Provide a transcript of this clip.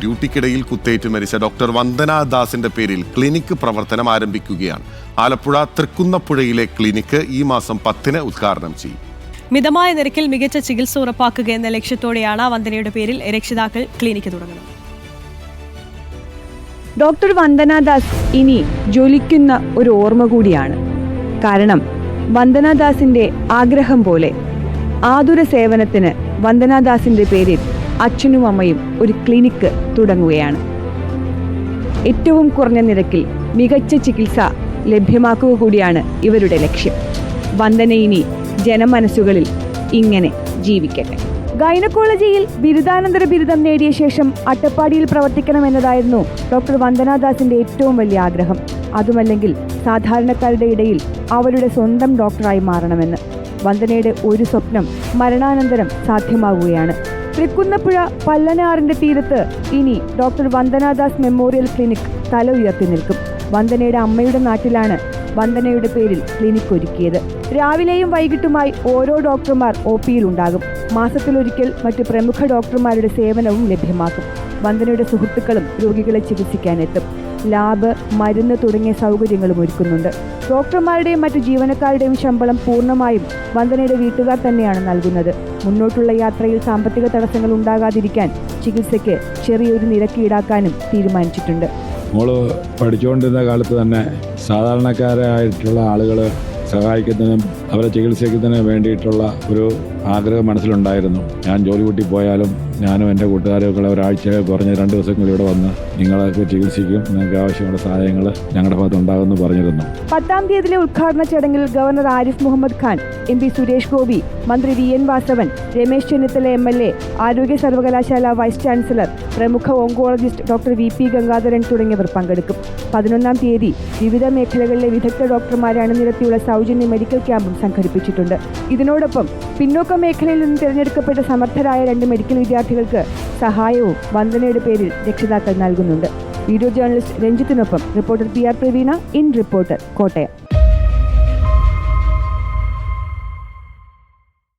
ഡ്യൂട്ടിക്കിടയിൽ കുത്തേറ്റ് മരിച്ച ഡോക്ടർ വന്ദന ദാസിന്റെ പേരിൽ ക്ലിനിക്ക് പ്രവർത്തനം ആരംഭിക്കുകയാണ്. ആലപ്പുഴ തൃക്കുന്നപ്പുഴയിലെ ക്ലിനിക്ക് ഈ മാസം പത്തിന് ഉദ്ഘാടനം ചെയ്യും. മിതമായ നിരക്കിൽ മികച്ച ചികിത്സ ഉറപ്പാക്കുക എന്ന ലക്ഷ്യത്തോടെയാണ് വന്ദനയുടെ പേരിൽ രക്ഷിതാക്കൾ ക്ലിനിക്ക് തുടങ്ങുന്നത്. ഡോക്ടർ വന്ദനാദാസ് ഇനി ജ്വലിക്കുന്ന ഒരു ഓർമ്മ കൂടിയാണ്. കാരണം വന്ദനാദാസിന്റെ ആഗ്രഹം പോലെ ആതുര സേവനത്തിന് വന്ദനാദാസിന്റെ പേരിൽ അച്ഛനും അമ്മയും ഒരു ക്ലിനിക്ക് തുടങ്ങുകയാണ്. ഏറ്റവും കുറഞ്ഞ നിരക്കിൽ മികച്ച ചികിത്സ ലഭ്യമാക്കുക കൂടിയാണ് ഇവരുടെ ലക്ഷ്യം. വന്ദന ഇനി ജനമനസ്സുകളിൽ ഇങ്ങനെ ജീവിക്കട്ടെ. ഗൈനക്കോളജിയിൽ ബിരുദാനന്തര ബിരുദം നേടിയ ശേഷം അട്ടപ്പാടിയിൽ പ്രവർത്തിക്കണമെന്നതായിരുന്നു ഡോക്ടർ വന്ദനാദാസിന്റെ ഏറ്റവും വലിയ ആഗ്രഹം. അതുമല്ലെങ്കിൽ സാധാരണക്കാരുടെ ഇടയിൽ അവരുടെ സ്വന്തം ഡോക്ടറായി മാറണമെന്ന്. വന്ദനയുടെ ഒരു സ്വപ്നം മരണാനന്തരം സാധ്യമാവുകയാണ്. തൃക്കുന്നപ്പുഴ പല്ലനാറിന്റെ തീരത്ത് ഇനി ഡോക്ടർ വന്ദനാദാസ് മെമ്മോറിയൽ ക്ലിനിക് തല ഉയർത്തി നിൽക്കും. വന്ദനയുടെ അമ്മയുടെ നാട്ടിലാണ് വന്ദനയുടെ പേരിൽ ക്ലിനിക് ഒരുക്കിയത്. രാവിലെയും വൈകിട്ടുമായി ഓരോ ഡോക്ടർമാർ ഒ പിയിൽ ഉണ്ടാകും. മാസത്തിലൊരിക്കൽ മറ്റ് പ്രമുഖ ഡോക്ടർമാരുടെ സേവനവും ലഭ്യമാക്കും വന്ദനയുടെ സുഹൃത്തുക്കളും രോഗികളെ ചികിത്സിക്കാനെത്തും. ലാബ് മരുന്ന് തുടങ്ങിയ സൗകര്യങ്ങളും ഒരുക്കുന്നുണ്ട്. ഡോക്ടർമാരുടെയും മറ്റു ജീവനക്കാരുടെയും ശമ്പളം പൂർണമായും വന്ദനയുടെ വീട്ടുകാർ തന്നെയാണ് നൽകുന്നത്. മുന്നോട്ടുള്ള യാത്രയിൽ സാമ്പത്തിക തടസ്സങ്ങൾ ഉണ്ടാകാതിരിക്കാൻ ചികിത്സയ്ക്ക് ചെറിയൊരു നിരക്ക് ഈടാക്കാനും തീരുമാനിച്ചിട്ടുണ്ട്. നമ്മൾ പഠിച്ചുകൊണ്ടിരുന്ന കാലത്ത് തന്നെ സാധാരണക്കാരായിട്ടുള്ള ആളുകൾ സഹായിക്കുന്നതിനും അവരെ ചികിത്സിക്കുന്നതിനും വേണ്ടിയിട്ടുള്ള ഒരു ആഗ്രഹം മനസ്സിലുണ്ടായിരുന്നു. ഞാൻ ജോലി കൂട്ടി പോയാലും ഞാനും എന്റെ കൂട്ടുകാരും ഒക്കെ ഒരാഴ്ച കുറഞ്ഞ രണ്ട് ദിവസങ്ങളിൽ ഇവിടെ വന്ന് നിങ്ങളൊക്കെ ചികിത്സിക്കും നിങ്ങൾക്ക് ആവശ്യമുള്ള സഹായങ്ങൾ ഞങ്ങളുടെ ഭാഗത്ത് ഉണ്ടാകുമെന്ന് പറഞ്ഞിരുന്നു. പത്താം തീയതിയിലെ ഉദ്ഘാടന ചടങ്ങിൽ governor Arif Mohammad Khan M P Suresh Gopi മന്ത്രി V N Vasavan Ramesh Chennithala M L A ആരോഗ്യ സർവകലാശാല വൈസ് ചാൻസലർ പ്രമുഖ oncologist doctor V P Gangadharan തുടങ്ങിയവർ പങ്കെടുക്കും. പതിനൊന്നാം തീയതി വിവിധ മേഖലകളിലെ വിദഗ്ധ ഡോക്ടർമാരെ അണിനിരത്തിയുള്ള സൗജന്യ മെഡിക്കൽ ക്യാമ്പും സംഘടിപ്പിച്ചിട്ടുണ്ട്. ഇതിനോടൊപ്പം പിന്നോക്ക മേഖലയിൽ നിന്ന് തിരഞ്ഞെടുക്കപ്പെട്ട സമർത്ഥരായ രണ്ട് മെഡിക്കൽ വിദ്യാർത്ഥികൾക്ക് സഹായവും വന്ദനയുടെ പേരിൽ രക്ഷിതാക്കൾ നൽകുന്നുണ്ട്. Video journalist രഞ്ജിത്തിനൊപ്പം reporter P R Praveena in reporter Kottayam.